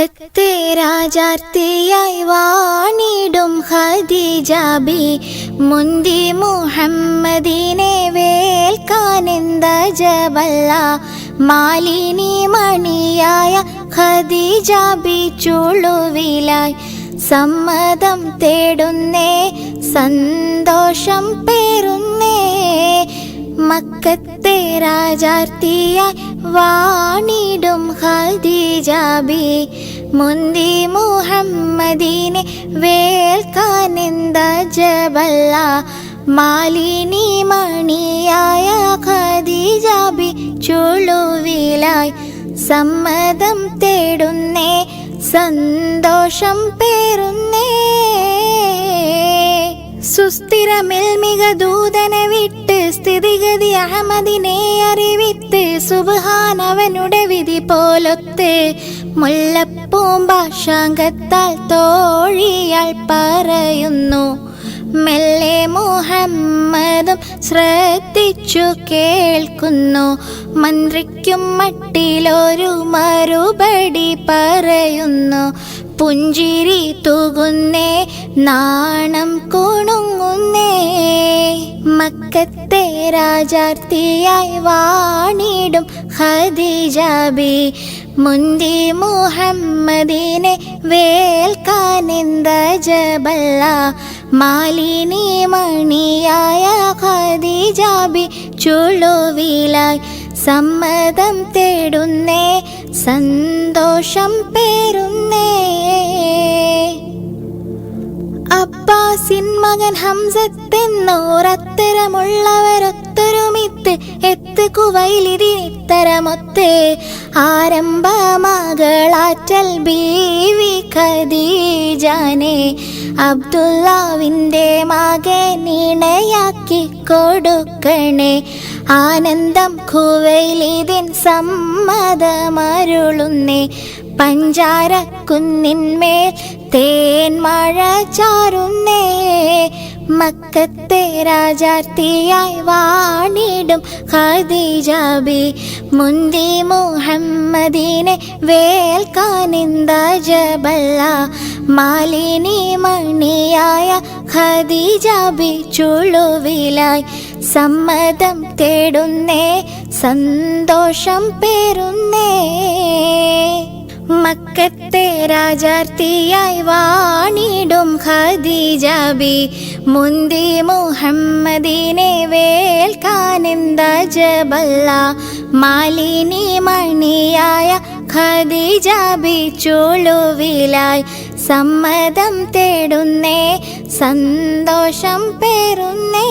മക്കത്തെ രാജാർത്തിയായി വാണിടും ഹദീജാബി മുന്തി മുഹമ്മദിനെ വേൽക്കാനെന്ത ജബല്ല. മാലിനി മണിയായ ഹദീജാബി ചുളുവിലായി സമ്മതം തേടുന്നേ സന്തോഷം പേരുന്നേ മക്കത്തെ രാജാർത്തിയായി വാണിടും ഹദീജാബി മുന്തി മുഹമ്മദീനെ വേൽക്കാനെന്ത ജബല്ല. മാലിനി മണിയായ ഖദീജാബി ചുളുവിലായി സമ്മതം തേടുന്നേ സന്തോഷം പേറുന്നേ. സുസ്ഥിരമിൽ മിക ദൂതനെ വിട്ട് സ്ഥിതിഗതി അഹമ്മദിനെ അറിവിത്ത് സുബാനവനുടെ വിധി പോലൊത്ത് മുല്ലപ്പൂമ്പാശാങ്കത്താൽ തോഴിയാൾ പറയുന്നു. മെല്ലെ മുഹമ്മദും ശ്രദ്ധിച്ചു കേൾക്കുന്നു. മന്ത്രിക്കും മട്ടിലൊരു മറുപടി പറയുന്നു. പുഞ്ചിരി തൂകുന്നേ നാണം കുണുങ്ങുന്നേ. മക്കത്തെ രാജാർത്തിയായി വാണിടും ഹദീജാബി മുന്തി മുഹമ്മദിനെ വേൽക്കാനെന്ത ജബല്ല. മാലിനി മണിയായ ഖദീജാബി ചുളുവിലായി സമ്മതം തേടുന്നേ സന്തോഷം പേറുന്നേ. മകൻ ഹംസത്തെന്നോരത്തരമുള്ളവരൊത്തൊരുമിത്ത് എത്ത് കുവൈലിരിത്തരമൊത്ത് ആരംഭ മകളാറ്റൽ ബീവി ഖദീജാനെ അബ്ദുല്ലാവിന്റെ മകനിണയാക്കി കൊടുക്കണേ. ആനന്ദം കുവൈലിതിൻ സമ്മതമരുളുന്നേ. പഞ്ചാര കുന്നിന്മേൽ തേൻ മഴ ചാറുന്നേ മക്കത്തെ രാജാർത്തിയായി വാണിടും ഖദീജാബി. മുന്തി മുഹമ്മദിനെ വേൽക്കാനിന്ദ ജബല്ല. മാലിനി മണിയായ ഖദീജാബി ചുളുവിലായി സമ്മതം തേടുന്നേ സന്തോഷം പേറുന്നേ. മക്കത്തെ രാജാർത്തിയായി വാണിടും ഖദീജാബി മുന്തി മുഹമ്മദിനെ വേൽക്കാനെന്ത ജബല്ല? മാലിനി മണിയായ ഖദീജാബി ചുളുവിലായി സമ്മതം തേടുന്നേ സന്തോഷം പേറുന്നേ.